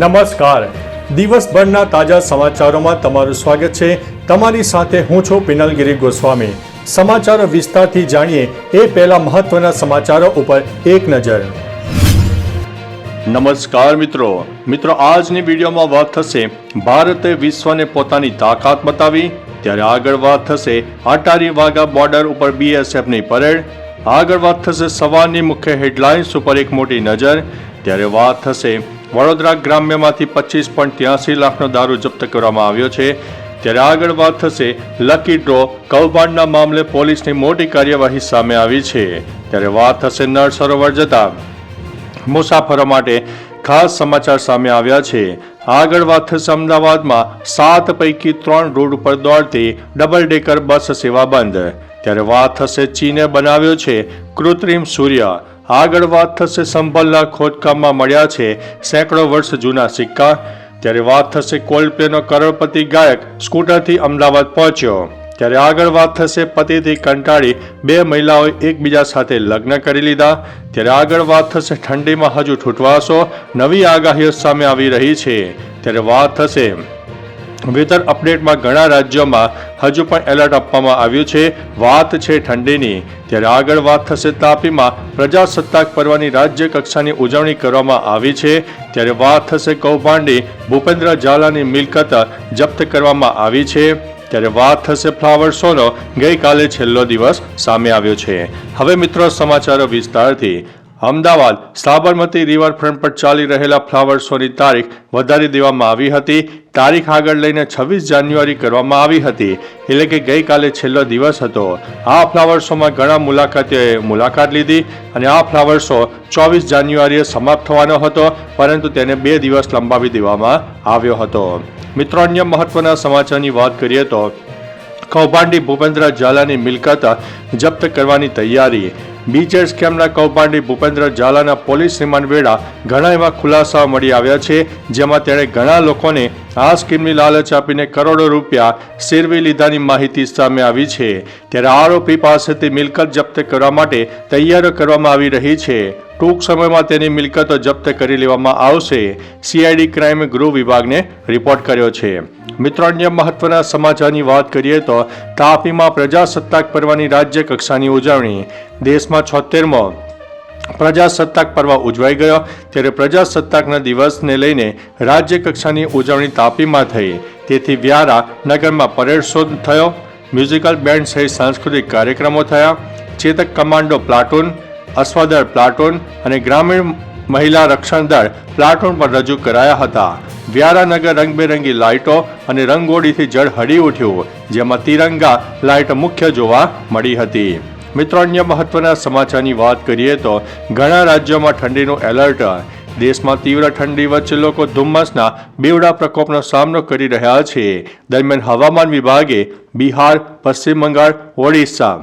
નમસ્કાર. દિવસભરના તાજા સમાચારોમાં તમારું સ્વાગત છે. તમારી સાથે હું છું પિનલગીરી ગોસ્વામી. સમાચારો વિસ્તારથી જાણીએ એ પહેલા મહત્વના સમાચારો ઉપર એક નજર. નમસ્કાર મિત્રો. મિત્રો, આજની વિડીયોમાં વાત થશે ભારતે વિશ્વને પોતાની તાકાત બતાવી. ત્યારે આગળ વાત થશે અટારી વાઘા બોર્ડર ઉપર બીએસએફની પરેડ. આગળ વાત થશે સવારની મુખ્ય હેડલાઇન્સ ઉપર એક મોટી નજર. ત્યારે વાત થશે. વડોદરા ગ્રામ્યમાંથી પચીસ પોઈન્ટ ત્યાસી લાખનો દારૂ જપ્ત કરવામાં આવ્યો છે. ત્યારે આગળ વાત થશે લકી ડ્રો કૌભાંડના મામલે પોલીસની મોટી કાર્યવાહી સામે આવી છે. ત્યારે વાત થશે નળ સરોવર જતા. મુસાફરો માટે ખાસ સમાચાર સામે આવ્યા છે. આગળ વાત થશે અમદાવાદમાં. સાત પૈકી ત્રણ રોડ ઉપર દોડતી ડબલ ડેકર બસ સેવા બંધ. ત્યારે વાત થશે ચીને બનાવ્યો છે કૃત્રિમ સૂર્ય. આગળ વાત થશે સંભલના ખોદકામમાં મળ્યા છે સેંકડો વર્ષ જૂના સિક્કા. ત્યારે વાત થશે કોલ્ડપ્લેનો કરોડપતિ ગાયક સ્કૂટરથી અમદાવાદ પહોંચ્યો. ત્યારે આગળ વાત થશે પતિથી કંટાળી બે મહિલાઓએ એકબીજા સાથે લગ્ન કરી લીધા. ત્યારે આગળ વાત થશે ઠંડીમાં હજુ ઠૂંઠવાશો. નવી આગાહીઓ સામે આવી રહી છે. ત્યારે વાત થશે વેધર અપડેટમાં ઘણા રાજ્યોમાં હજુ પણ એલર્ટ આપવામાં આવ્યું છે. વાત છે ઠંડીની. ત્યારે આગળ વાત થશે તાપીમાં. પ્રજાસત્તાક પર્વની રાજ્ય કક્ષાની ઉજવણી કરવામાં આવી છે. ત્યારે વાત થશે કૌભાંડી. ભૂપેન્દ્ર ઝાલાની મિલકત જપ્ત કરવામાં આવી છે. ત્યારે વાત થશે ફ્લાવર શોનો. ગઈકાલે છેલ્લો દિવસ સામે આવ્યો છે. હવે મિત્રો સમાચારો વિસ્તારથી. અમદાવાદ સાબરમતી રિવરફ્રન્ટ પર ચાલી રહેલા ફ્લાવર શોની તારીખ વધારી દેવામાં આવી હતી. તારીખ આગળ લઈને છવ્વીસ જાન્યુઆરી કરવામાં આવી હતી. એટલે કે ગઈકાલે છેલ્લો દિવસ હતો. આ ફ્લાવર શોમાં ઘણા મુલાકાતીઓએ મુલાકાત લીધી અને આ ફ્લાવર શો ચોવીસ જાન્યુઆરીએ સમાપ્ત થવાનો હતો, પરંતુ તેને બે દિવસ લંબાવી દેવામાં આવ્યો હતો. મિત્રો, અન્ય મહત્વના સમાચારની વાત કરીએ તો કૌભાંડી ભૂપેન્દ્ર ઝાલાની મિલકત જપ્ત કરવાની તૈયારી બીચર સ્કેમના કૌભાંડી ભૂપેન્દ્ર ઝાલાના પોલીસ રિમાન્ડ વેળા ઘણા એવા ખુલાસાઓ મળી આવ્યા છે, જેમાં તેણે ઘણા લોકોને આ સ્કીમની લાલચ આપીને કરોડો રૂપિયા સેરવી લીધાની માહિતી સામે આવી છે. ત્યારે આરોપી પાસેથી મિલકત જપ્ત કરવા માટે તૈયારીઓ કરવામાં આવી રહી છે. ટૂંક સમયમાં તેની મિલકતો જપ્ત કરી લેવામાં આવશે. સીઆઈડી ક્રાઇમે ગૃહ વિભાગને રિપોર્ટ કર્યો છે. મિત્રો, અન્ય મહત્વના સમાચારની વાત કરીએ તો તાપીમાં પ્રજાસત્તાક પર્વની રાજ્ય કક્ષાની ઉજવણી. દેશમાં છોતેરમો પ્રજાસત્તાક પર્વ ઉજવાઈ ગયો. ત્યારે પ્રજાસત્તાકના દિવસને લઈને રાજ્ય કક્ષાની ઉજવણી તાપીમાં થઈ. તેથી વ્યારા નગરમાં પરેડ શો થયો. મ્યુઝિકલ બેન્ડ સહિત સાંસ્કૃતિક કાર્યક્રમો થયા. ચેતક કમાન્ડો પ્લાટૂન અશ્વદળ પ્લાટૂન અને ગ્રામીણ મહિલા રક્ષણ દળ પ્લાટૂન પર રજૂ કરાયા હતા. વ્યારાનગર રંગબેરંગી લાઇટો અને રંગોળીથી જળ હળી ઉઠ્યું, જેમાં તિરંગા લાઇટ મુખ્ય જોવા મળી હતી. મિત્રો, અન્ય મહત્વના સમાચારની વાત કરીએ તો ઘણા રાજ્યોમાં ઠંડીનું એલર્ટ. દેશમાં તીવ્ર ઠંડી વચ્ચે લોકો ધુમ્મસના બેવડા પ્રકોપનો સામનો કરી રહ્યા છે. દરમિયાન હવામાન વિભાગે બિહાર, પશ્ચિમ બંગાળ, ઓડિશા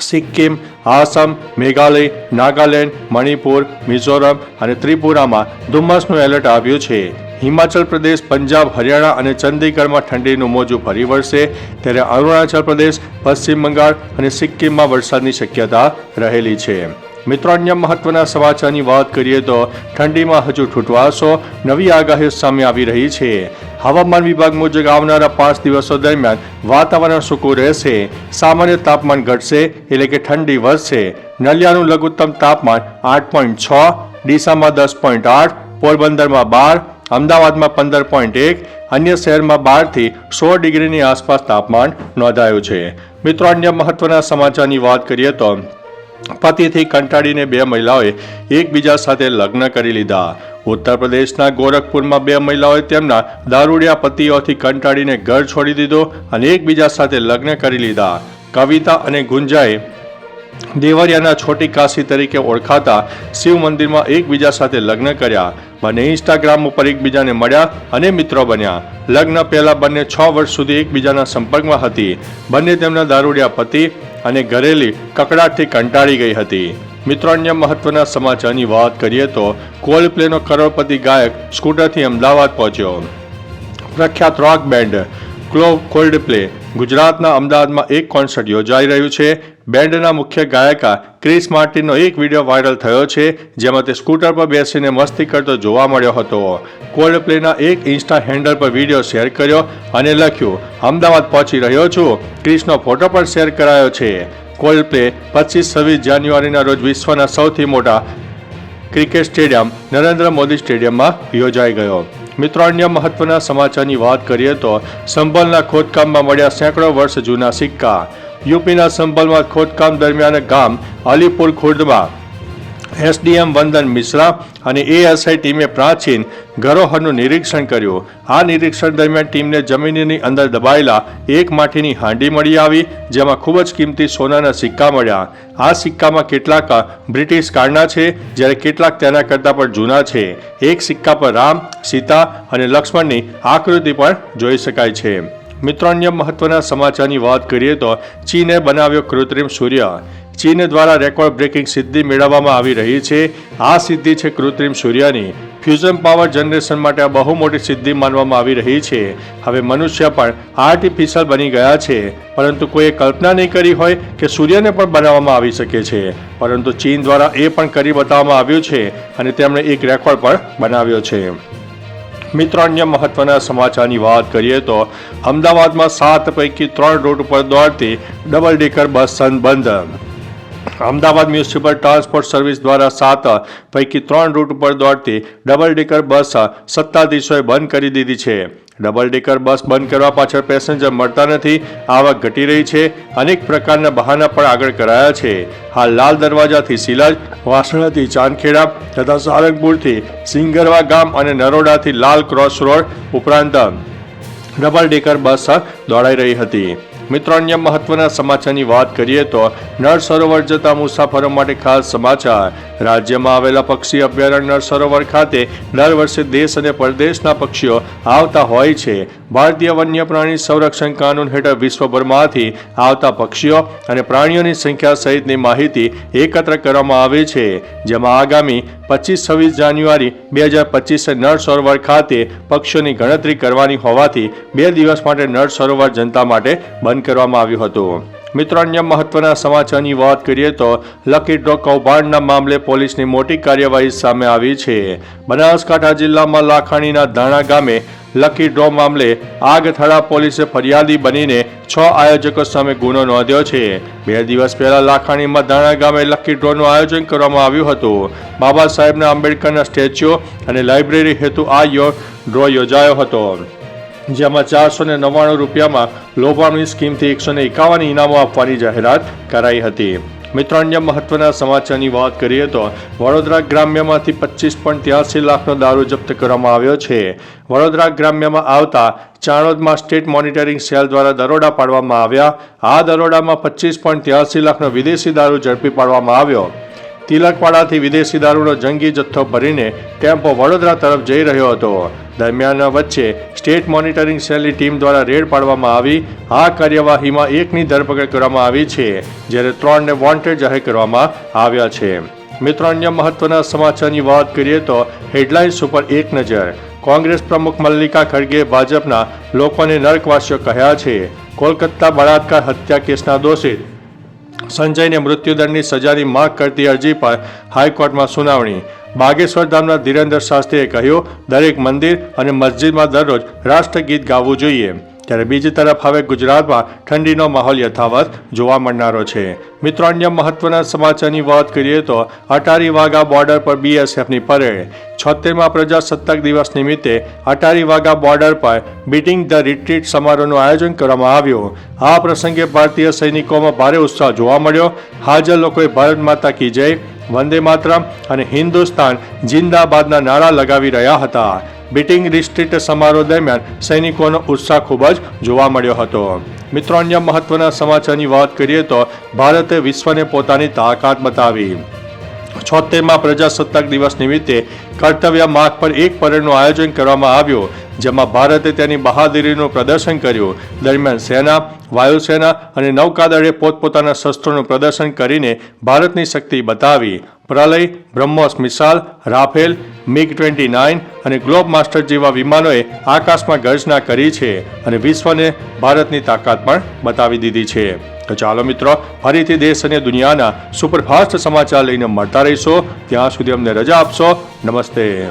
સિક્કિમ, આસામ, મેઘાલય, નાગાલેન્ડ, મણિપુર, મિઝોરમ અને ત્રિપુરામાં ધુમ્મસનું એલર્ટ આવ્યું છે. હિમાચલ પ્રદેશ, પંજાબ, હરિયાણા અને ચંદીગઢમાં ઠંડીનું મોજું ફરી વળશે. ત્યારે અરુણાચલ પ્રદેશ, પશ્ચિમ બંગાળ અને સિક્કિમમાં વરસાદની શક્યતા રહેલી છે. મિત્રો, અન્ય મહત્વના સમાચારની વાત કરીએ તો ઠંડીમાં હજુ ઠૂંટવાશો નવી આગાહી સામે આવી રહી છે. હવામાન વિભાગ મુજબ આવનારા પાંચ દિવસો દરમિયાન વાતાવરણ સૂકું રહેશે, સામાન્ય તાપમાન ઘટશે એટલે કે ઠંડી વધશે. નલિયાનું લઘુત્તમ તાપમાન આઠ પોઈન્ટ છ, ડીસામાં દસ પોઈન્ટ આઠ, પોરબંદરમાં બાર, અમદાવાદમાં પંદર પોઈન્ટ એક, અન્ય શહેરમાં બારથી સોળ ડિગ્રીની આસપાસ તાપમાન નોંધાયું છે. મિત્રો, અન્ય મહત્વના સમાચારની વાત કરીએ તો પતિથી કંટાળીને બે મહિલાઓએ એકબીજા સાથે લગ્ન કરી લીધા. ઉત્તર પ્રદેશના ગોરખપુરમાં બે મહિલાઓએ તેમના દારૂડિયા પતિઓથી કંટાળીને ઘર છોડી દીધો અને એકબીજા સાથે લગ્ન કરી લીધા. કવિતા અને ગુંજાએ દેવરિયાના છોટી કાશી તરીકે ઓળખાતા શિવ મંદિરમાં એકબીજા સાથે લગ્ન કર્યા. બંને ઇન્સ્ટાગ્રામ ઉપર એકબીજાને મળ્યા અને મિત્રો બન્યા. લગ્ન પહેલા બંને છ વર્ષ સુધી એકબીજાના સંપર્કમાં હતી. બંને તેમના દારૂડિયા પતિ અને ઘરેલી કકડાટથી કંટાળી ગઈ હતી. મિત્રો અન્ય મહત્વના સમાચારની વાત કરીએ તો કોલ્ડપ્લેનો કરોડપતિ ગાયક સ્કૂટરથી અમદાવાદ પહોંચ્યો. પ્રખ્યાત રોક બેન્ડ ક્લો કોલ્ડ પ્લે ગુજરાતના અમદાવાદમાં એક કોન્સર્ટ યોજાઈ રહ્યું છે. બેન્ડના મુખ્ય ગાયકા ક્રિસ માર્ટિનનો એક વીડિયો વાયરલ થયો છે, જેમાં તે સ્કૂટર પર બેસીને મસ્તી કરતો જોવા મળ્યો હતો. કોલ્ડ પ્લેના એક ઇન્સ્ટા હેન્ડલ પર વીડિયો શેર કર્યો અને લખ્યું, અમદાવાદ પહોંચી રહ્યો છું. ક્રિસનો ફોટો પણ શેર કરાયો છે. કોલ્ડ પ્લે પચીસ છવ્વીસ જાન્યુઆરીના રોજ વિશ્વના સૌથી મોટા ક્રિકેટ સ્ટેડિયમ, નરેન્દ્ર મોદી સ્ટેડિયમમાં યોજાઈ ગયો. મિત્રો, અન્ય મહત્વના સમાચારની વાત કરીએ તો સંભલના ખોદકામમાં મળ્યા સેંકડો વર્ષ જૂના સિક્કા. યુપીના સંભલમાં ખોદકામ દરમિયાન ગામ અલીપુર ખુર્દમાં એસડીએમ વંદન મિશ્રા અને એએસઆઈ ટીમે પ્રાચીન ધરોહરનું નિરીક્ષણ કર્યું. આ નિરીક્ષણ દરમિયાન ટીમને જમીનની અંદર દબાયેલા એક માટીની હાંડી મળી આવી, જેમાં ખૂબ જ કિંમતી સોનાના સિક્કા મળ્યા. આ સિક્કામાં કેટલાક બ્રિટિશ કાળના છે, જ્યારે કેટલાક તેના કરતાં પણ જૂના છે. એક સિક્કા પર રામ, સીતા અને લક્ષ્મણની આકૃતિ પણ જોઈ શકાય છે. મિત્રો અન્ય મહત્વના સમાચારની વાત કરીએ તો ચીને બનાવ્યો કૃત્રિમ સૂર્ય. ચીન દ્વારા રેકોર્ડ બ્રેકિંગ સિદ્ધિ મેળવવામાં આવી રહી છે. આ સિદ્ધિ છે કૃત્રિમ સૂર્યની. ફ્યુઝન પાવર જનરેશન માટે આ બહુ મોટી સિદ્ધિ માનવામાં આવી રહી છે. હવે મનુષ્ય પણ આર્ટિફિશિયલ બની ગયા છે. પરંતુ કોઈએ કલ્પના નહીં કરી હોય કે સૂર્યને પણ બનાવવામાં આવી શકે છે. પરંતુ ચીન દ્વારા એ પણ કરી બતાવવામાં આવ્યું છે અને તેમણે એક રેકોર્ડ પણ બનાવ્યો છે. મિત્રો અન્ય મહત્વના સમાચારની વાત કરીએ તો અમદાવાદમાં સાત પૈકી ત્રણ રૂટ ઉપર દોડતી ડબલ ડેકર બસ બંધ અમદાવાદ મ્યુનિસિપલ ટ્રાન્સપોર્ટ સર્વિસ દ્વારા સાત પૈકી ત્રણ રૂટ ઉપર દોડતી ડબલ ડેકર બસ સત્તાધીશોએ બંધ કરી દીધી છે. ડબલ ડેકર બસ બંધ કરવા પાછળ પેસેન્જર મળતા નથી, આવક ઘટી રહી છે, અનેક પ્રકારના બહાના પણ આગળ કરાયા છે. હાલ લાલ દરવાજાથી સિલાજ, વાસણાથી ચાંદખેડા તથા સારંગપુરથી સિંગરવા ગામ અને નરોડાથી લાલ ક્રોસ રોડ ઉપરાંત ડબલ ડેકર બસ દોડાઈ રહી હતી. મિત્રો, અન્ય મહત્વના સમાચારની વાત કરીએ તો નળ સરોવર જતા મુસાફરો માટે ખાસ સમાચાર. રાજ્યમાં આવેલા પક્ષી અભયારણ્ય નળ સરોવર ખાતે દર વર્ષે દેશ અને પરદેશના પક્ષીઓ આવતા હોય છે. ભારતીય વન્ય પ્રાણી સંરક્ષણ કાનૂન હેઠળ વિશ્વભરમાંથી આવતા પક્ષીઓ અને પ્રાણીઓની સંખ્યા સહિતની માહિતી એકત્ર કરવામાં આવે છે. જેમાં આગામી પચીસ છવ્વીસ જાન્યુઆરી બે હજાર પચીસે નળ સરોવર ખાતે પક્ષીઓની ગણતરી કરવાની હોવાથી બે દિવસ માટે નળ સરોવર જનતા માટે બંધ કરવામાં આવ્યું હતું. મિત્રો, અન્ય મહત્વના સમાચારની વાત કરીએ તો લકી ડ્રો કૌભાંડના મામલે પોલીસની મોટી કાર્યવાહી સામે આવી છે. બનાસકાંઠા જિલ્લામાં લાખાણીના ધાણા ગામે લકી ડ્રો મામલે આગથળા પોલીસે ફરિયાદી બનીને છ આયોજકો સામે ગુનો નોંધ્યો છે. બે દિવસ પહેલા લાખાણીમાં ધાણા ગામે લકી ડ્રોનું આયોજન કરવામાં આવ્યું હતું. બાબા સાહેબના આંબેડકરના સ્ટેચ્યુ અને લાઇબ્રેરી હેતુ આ ડ્રો યોજાયો હતો. જેમાં ચારસો ને નવ્વાણું રૂપિયામાં લોભામણી સ્કીમથી એકસો ને એકાવન ઇનામો આપવાની જાહેરાત કરાઈ હતી. મિત્રો, અન્ય મહત્વના સમાચારની વાત કરીએ તો વડોદરા ગ્રામ્યમાંથી પચીસ પોઈન્ટ ત્યાસી લાખનો દારૂ જપ્ત કરવામાં આવ્યો છે. વડોદરા ગ્રામ્યમાં આવતા ચાણોદમાં સ્ટેટ મોનિટરિંગ સેલ દ્વારા દરોડા પાડવામાં આવ્યા. આ દરોડામાં પચીસ પોઈન્ટ ત્યાસી લાખનો વિદેશી દારૂ ઝડપી પાડવામાં આવ્યો. તિલકવાડાથી વિદેશી દારૂનો જંગી જથ્થો ભરીને ટેમ્પો વડોદરા તરફ જઈ રહ્યો હતો. દરમિયાન વચ્ચે સ્ટેટ મોનિટરિંગ સેલની ટીમ દ્વારા રેડ પાડવામાં આવી. આ કાર્યવાહીમાં એકની ધરપકડ કરવામાં આવી છે, જ્યારે ત્રણને વોન્ટેડ જાહેર કરવામાં આવ્યા છે. મિત્રો, અન્ય મહત્વના સમાચારની વાત કરીએ તો હેડલાઇન્સ ઉપર એક નજર. કોંગ્રેસ પ્રમુખ મલ્લિકા ખડગે ભાજપના લોકોને નર્કવાસીઓ કહ્યા છે. કોલકાતા બળાત્કાર હત્યા કેસના દોષિત સંજયને મૃત્યુદંડની સજાની માંગ કરતી અરજી પર હાઈકોર્ટમાં સુનાવણી. બાગેશ્વર ધામના ધીરેન્દ્ર શાસ્ત્રીએ કહ્યું, દરેક મંદિર અને મસ્જિદમાં દરરોજ રાષ્ટ્રગીત ગાવું જોઈએ. ત્યારે બીજી તરફ હવે ગુજરાતમાં ઠંડીનો માહોલ યથાવત જોવા મળનારો છે. મિત્રો, અન્ય મહત્વના સમાચારની વાત કરીએ તો અટારી વાઘા બોર્ડર પર બીએસએફની પરેડ. છોતેરમાં પ્રજાસત્તાક દિવસ નિમિત્તે અટારી વાઘા બોર્ડર પર બીટિંગ ધ રિટ્રીટ સમારોહનું આયોજન કરવામાં આવ્યું. આ પ્રસંગે ભારતીય સૈનિકોમાં ભારે ઉત્સાહ જોવા મળ્યો. હાજર લોકોએ ભારત માતા કી જય, વંદે માતરમ અને હિન્દુસ્તાન જિંદાબાદના નારા લગાવી રહ્યા હતા. બીટિંગ રિસ્ટ્રીટ સમારોહ દરમિયાન સૈનિકોનો ઉત્સાહ ખૂબ જ જોવા મળ્યો હતો. મિત્રો, અન્ય મહત્વના સમાચારની વાત કરીએ તો ભારતે વિશ્વને પોતાની તાકાત બતાવી. છોતેરમાં પ્રજાસત્તાક દિવસ નિમિત્તે કર્તવ્ય માર્ગ પર એક પરેડનું આયોજન કરવામાં આવ્યું. જેમાં ભારતે તેની બહાદુરીનું પ્રદર્શન કર્યું. દરમિયાન સેના, વાયુસેના અને નૌકાદળે પોતપોતાના શસ્ત્રોનું પ્રદર્શન કરીને ભારતની શક્તિ બતાવી. Pralay, Brahmos missile, Rafale MiG twenty nine અને ગ્લોબ માસ્ટર જેવા વિમાનોએ આકાશમાં ગર્જના કરી છે અને વિશ્વને ભારતની તાકાત પણ બતાવી દીધી છે. તો ચાલો મિત્રો, ફરીથી દેશ અને દુનિયાના સુપરફાસ્ટ સમાચાર લઈને મળતા રહીશો. ત્યાં સુધી અમને રજા આપશો. નમસ્તે.